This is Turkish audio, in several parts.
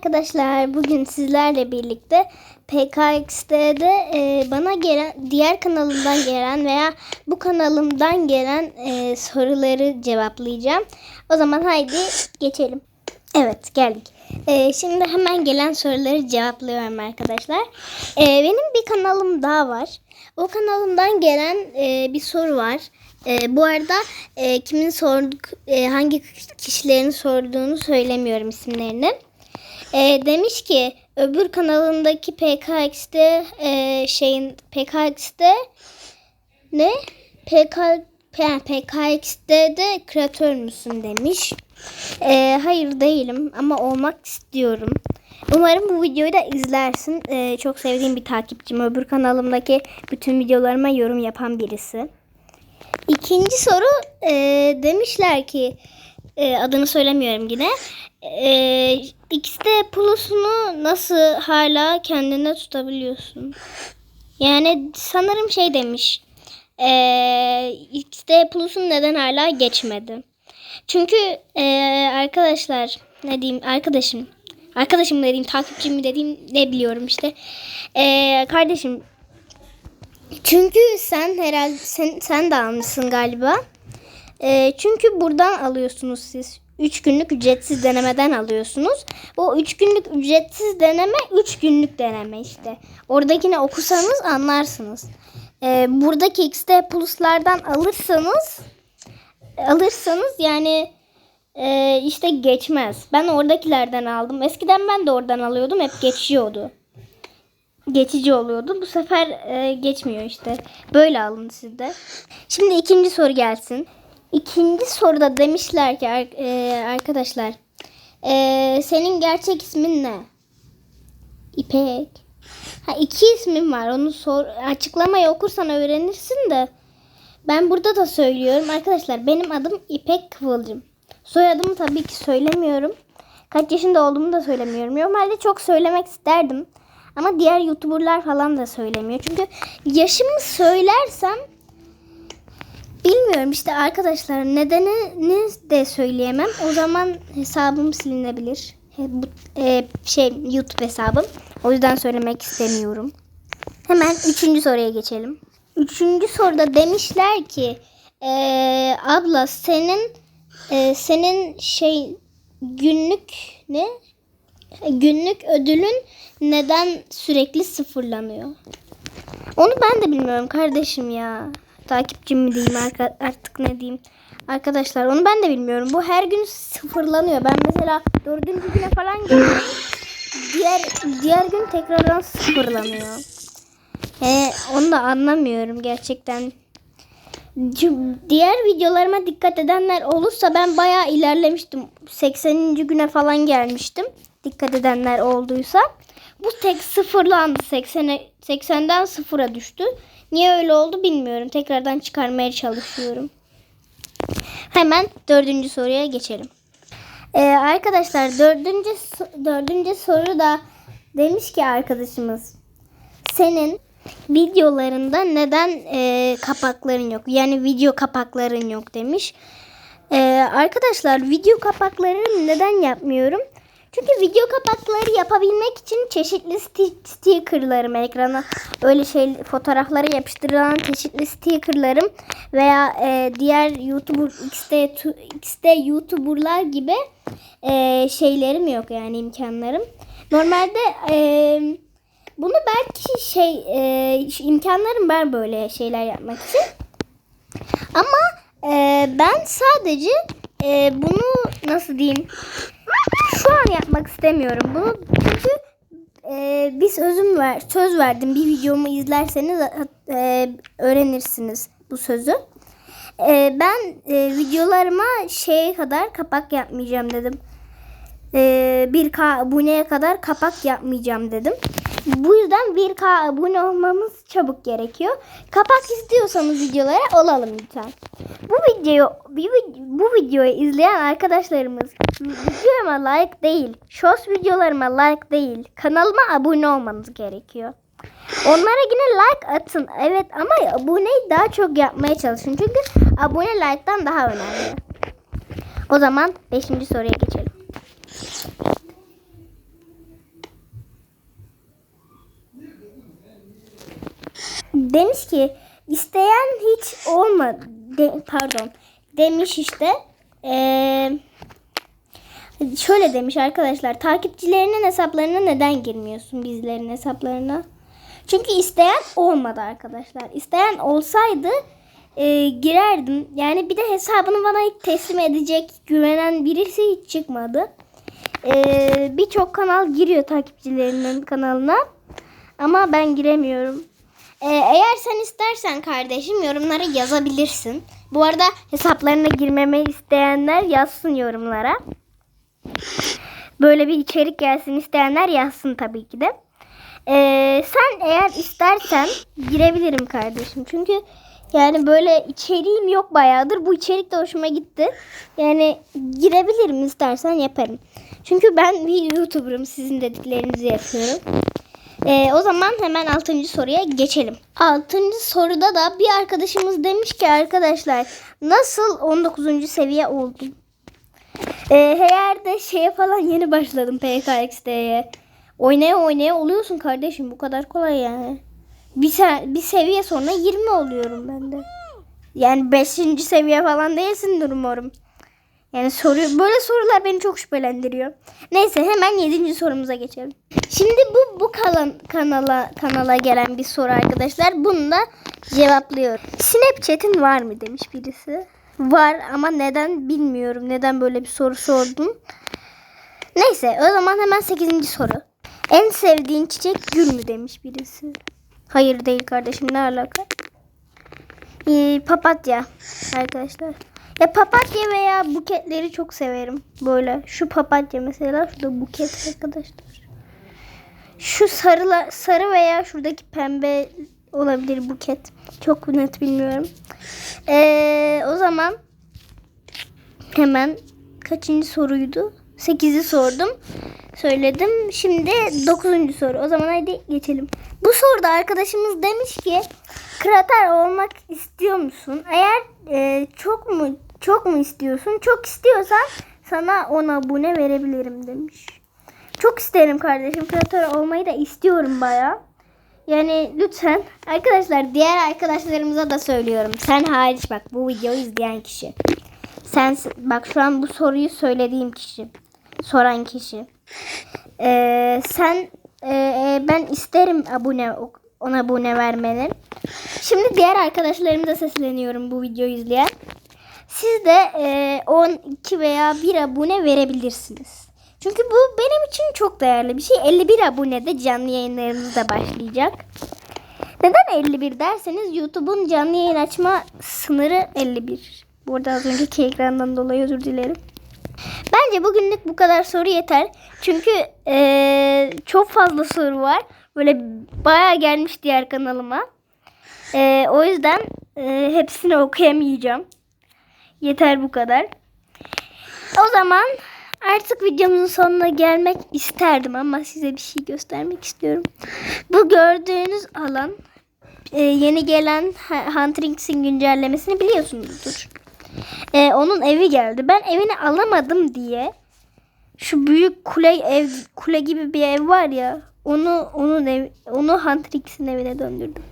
Arkadaşlar bugün sizlerle birlikte PKX'de e, bana gelen diğer kanalımdan gelen veya bu kanalımdan gelen e, soruları cevaplayacağım. O zaman haydi geçelim. Evet geldik. E, şimdi hemen gelen soruları cevaplıyorum arkadaşlar. E, benim bir kanalım daha var. O kanalımdan gelen e, bir soru var. E, bu arada e, kimin sorduk, e, hangi kişilerin sorduğunu söylemiyorum isimlerini. E, demiş ki öbür kanalındaki PKX'de e, şeyin PKX'de ne? PK, PKX'de de kreatör müsün demiş. E, hayır değilim ama olmak istiyorum. Umarım bu videoyu da izlersin. E, çok sevdiğim bir takipçim. Öbür kanalımdaki bütün videolarıma yorum yapan birisi. İkinci soru e, demişler ki e, adını söylemiyorum yine. E, XD Plus'unu nasıl hala kendine tutabiliyorsun? Yani sanırım şey demiş. E, XD Plus'un neden hala geçmedi? Çünkü e, arkadaşlar ne diyeyim arkadaşım arkadaşım ne diyeyim takipçim mi dediğim ne biliyorum işte. E, kardeşim çünkü sen herhalde sen, sen de almışsın galiba. Ee, çünkü buradan alıyorsunuz siz. 3 günlük ücretsiz denemeden alıyorsunuz. O 3 günlük ücretsiz deneme 3 günlük deneme işte. Oradakini okusanız anlarsınız. Ee, buradaki XD Plus'lardan alırsanız alırsanız yani e, işte geçmez. Ben oradakilerden aldım. Eskiden ben de oradan alıyordum. Hep geçiyordu geçici oluyordu. Bu sefer e, geçmiyor işte. Böyle alın sizde. Şimdi ikinci soru gelsin. İkinci soruda demişler ki e, arkadaşlar e, senin gerçek ismin ne? İpek. Ha iki ismim var. Onu sor açıklamayı okursan öğrenirsin de. Ben burada da söylüyorum arkadaşlar. Benim adım İpek Kıvılcım. Soyadımı tabii ki söylemiyorum. Kaç yaşında olduğumu da söylemiyorum. Normalde çok söylemek isterdim. Ama diğer YouTuber'lar falan da söylemiyor. Çünkü yaşımı söylersem bilmiyorum işte arkadaşlar nedenini de söyleyemem. O zaman hesabım silinebilir. Bu, e, şey YouTube hesabım. O yüzden söylemek istemiyorum. Hemen üçüncü soruya geçelim. Üçüncü soruda demişler ki e, abla senin e, senin şey günlük ne günlük ödülün neden sürekli sıfırlanıyor? Onu ben de bilmiyorum kardeşim ya. Takipçim mi diyeyim artık ne diyeyim. Arkadaşlar onu ben de bilmiyorum. Bu her gün sıfırlanıyor. Ben mesela dördüncü güne falan geliyorum. Diğer, diğer gün tekrardan sıfırlanıyor. He, onu da anlamıyorum gerçekten. Diğer videolarıma dikkat edenler olursa ben bayağı ilerlemiştim. 80. güne falan gelmiştim. Dikkat edenler olduysa. Bu tek sıfırlandı. 80'e 80'den sıfıra düştü. Niye öyle oldu bilmiyorum. Tekrardan çıkarmaya çalışıyorum. Hemen dördüncü soruya geçelim. Ee, arkadaşlar dördüncü, dördüncü soru da demiş ki arkadaşımız senin videolarında neden e, kapakların yok? Yani video kapakların yok demiş. Ee, arkadaşlar video kapaklarını neden yapmıyorum? Çünkü video kapakları yapabilmek için çeşitli sti- stickerlarım ekrana öyle şey fotoğraflara yapıştırılan çeşitli stickerlarım veya e, diğer YouTuber tu- XD YouTuber'lar gibi e, şeylerim yok yani imkanlarım. Normalde e, bunu belki şey e, imkanlarım var böyle şeyler yapmak için. Ama e, ben sadece e, bunu nasıl diyeyim şu an yapmak istemiyorum bunu çünkü e, bir sözüm ver söz verdim bir videomu izlerseniz e, öğrenirsiniz bu sözü. E, ben e, videolarıma şeye kadar kapak yapmayacağım dedim. E, 1K aboneye kadar kapak yapmayacağım dedim. Bu yüzden 1K abone olmamız çabuk gerekiyor. Kapak istiyorsanız videolara olalım lütfen. Bu video bir vid- bu videoyu izleyen arkadaşlarımız videoma like değil, shorts videolarıma like değil, kanalıma abone olmanız gerekiyor. Onlara yine like atın. Evet ama aboneyi daha çok yapmaya çalışın. Çünkü abone like'tan daha önemli. O zaman 5. soruya geçelim. Demiş ki isteyen hiç olma de- pardon demiş işte Ee, şöyle demiş arkadaşlar takipçilerinin hesaplarına neden girmiyorsun bizlerin hesaplarına? Çünkü isteyen olmadı arkadaşlar. İsteyen olsaydı e, girerdim. Yani bir de hesabını bana teslim edecek güvenen birisi hiç çıkmadı. E, Birçok kanal giriyor takipçilerinin kanalına. Ama ben giremiyorum. E, eğer sen istersen kardeşim yorumlara yazabilirsin. Bu arada hesaplarına girmemi isteyenler yazsın yorumlara. Böyle bir içerik gelsin isteyenler yazsın tabii ki de. Ee, sen eğer istersen girebilirim kardeşim. Çünkü yani böyle içeriğim yok bayağıdır. Bu içerik de hoşuma gitti. Yani girebilirim istersen yaparım. Çünkü ben bir YouTuber'ım. Sizin dediklerinizi yapıyorum. Ee, o zaman hemen 6. soruya geçelim. 6. soruda da bir arkadaşımız demiş ki arkadaşlar nasıl 19. seviye oldum? Ee, eğer şeye falan yeni başladım PKX'de. Oynaya oynaya oluyorsun kardeşim. Bu kadar kolay yani. Bir, se- bir seviye sonra 20 oluyorum ben de. Yani 5. seviye falan değilsindir umarım. Yani soru böyle sorular beni çok şüphelendiriyor. Neyse hemen 7. sorumuza geçelim. Şimdi bu bu kalan, kanala kanala gelen bir soru arkadaşlar. Bunu da cevaplıyorum. Snapchat'in var mı demiş birisi. Var ama neden bilmiyorum. Neden böyle bir soru sordun? Neyse o zaman hemen 8. soru. En sevdiğin çiçek gül mü demiş birisi. Hayır değil kardeşim ne alaka? Ee, papatya arkadaşlar. Ya papatya veya buketleri çok severim. Böyle şu papatya mesela şurada buket arkadaşlar. Şu sarı sarı veya şuradaki pembe olabilir buket. Çok net bilmiyorum. Ee, o zaman hemen kaçıncı soruydu? 8'i sordum. Söyledim. Şimdi 9. soru. O zaman hadi geçelim. Bu soruda arkadaşımız demiş ki krater olmak istiyor musun? Eğer e, çok mu çok mu istiyorsun? Çok istiyorsan sana 10 abone verebilirim demiş. Çok isterim kardeşim. Kreatör olmayı da istiyorum baya. Yani lütfen arkadaşlar diğer arkadaşlarımıza da söylüyorum. Sen hariç bak bu videoyu izleyen kişi. Sen bak şu an bu soruyu söylediğim kişi. Soran kişi. Ee, sen e, ben isterim abone ona abone vermeni. Şimdi diğer arkadaşlarımıza sesleniyorum bu videoyu izleyen. Siz de e, 12 veya 1 abone verebilirsiniz. Çünkü bu benim için çok değerli bir şey. 51 abonede canlı yayınlarımız da başlayacak. Neden 51 derseniz YouTube'un canlı yayın açma sınırı 51. Bu arada az önceki ekrandan dolayı özür dilerim. Bence bugünlük bu kadar soru yeter. Çünkü ee, çok fazla soru var. Böyle bayağı gelmiş diğer kanalıma. E, o yüzden e, hepsini okuyamayacağım. Yeter bu kadar. O zaman artık videomuzun sonuna gelmek isterdim ama size bir şey göstermek istiyorum. Bu gördüğünüz alan e, yeni gelen Huntrings'in güncellemesini biliyorsunuzdur. E, onun evi geldi. Ben evini alamadım diye şu büyük kule ev kule gibi bir ev var ya onu onun ev onu Huntrix'in evine döndürdüm.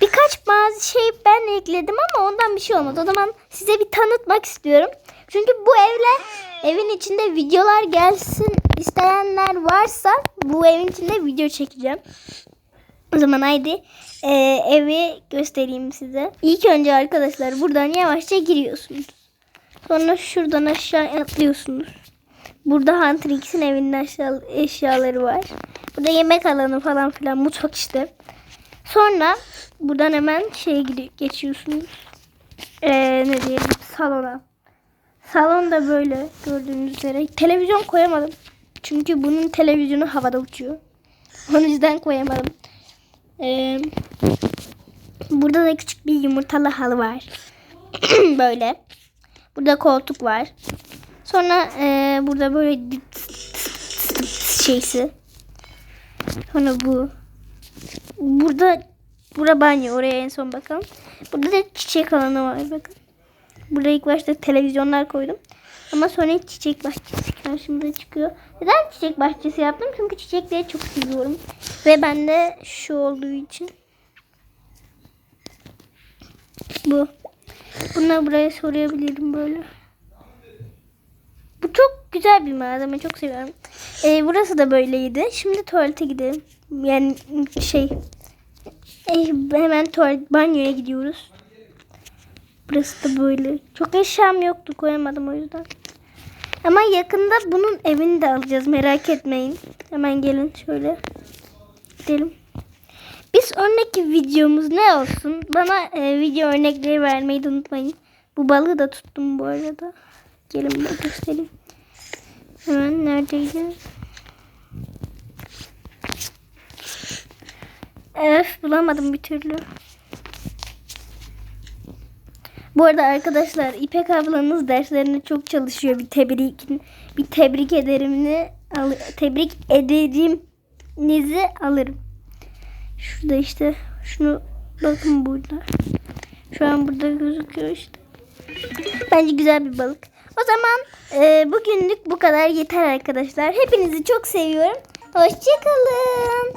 Birkaç bazı şey ben ekledim ama ondan bir şey olmadı. O zaman size bir tanıtmak istiyorum. Çünkü bu evler evin içinde videolar gelsin isteyenler varsa bu evin içinde video çekeceğim. O zaman haydi e, evi göstereyim size. İlk önce arkadaşlar buradan yavaşça giriyorsunuz. Sonra şuradan aşağı atlıyorsunuz. Burada Hunter X'in evinin aşağı eşyaları var. Burada yemek alanı falan filan mutfak işte. Sonra buradan hemen şeye geçiyorsunuz. Ee, ne diyelim salona. Salon da böyle gördüğünüz üzere. Televizyon koyamadım. Çünkü bunun televizyonu havada uçuyor. Onun yüzden koyamadım. Ee, burada da küçük bir yumurtalı halı var. böyle. Burada koltuk var. Sonra e, burada böyle şeysi. Sonra bu. Burada Bura banyo. Oraya en son bakalım. Burada da çiçek alanı var. Bakın. Burada ilk başta televizyonlar koydum. Ama sonra çiçek bahçesi karşımıza çıkıyor. Neden çiçek bahçesi yaptım? Çünkü çiçekleri çok seviyorum. Ve ben de şu olduğu için Bu. Bunu buraya sorabilirim böyle. Bu çok güzel bir malzeme. Çok seviyorum. Ee, burası da böyleydi. Şimdi tuvalete gidelim. Yani şey. Eh, hemen tuvalet banyoya gidiyoruz. Burası da böyle. Çok eşyam yoktu koyamadım o yüzden. Ama yakında bunun evini de alacağız merak etmeyin. Hemen gelin şöyle. Gidelim. Biz sonraki videomuz ne olsun? Bana e, video örnekleri vermeyi de unutmayın. Bu balığı da tuttum bu arada. Gelin bak göstereyim. Hemen neredeydi? Öf bulamadım bir türlü. Bu arada arkadaşlar İpek ablanız derslerinde çok çalışıyor. Bir tebrik bir tebrik ederimini al, tebrik ederiminizi alırım. Şurada işte şunu bakın burada. Şu an burada gözüküyor işte. Bence güzel bir balık. O zaman e, bugünlük bu kadar yeter arkadaşlar. Hepinizi çok seviyorum. Hoşçakalın.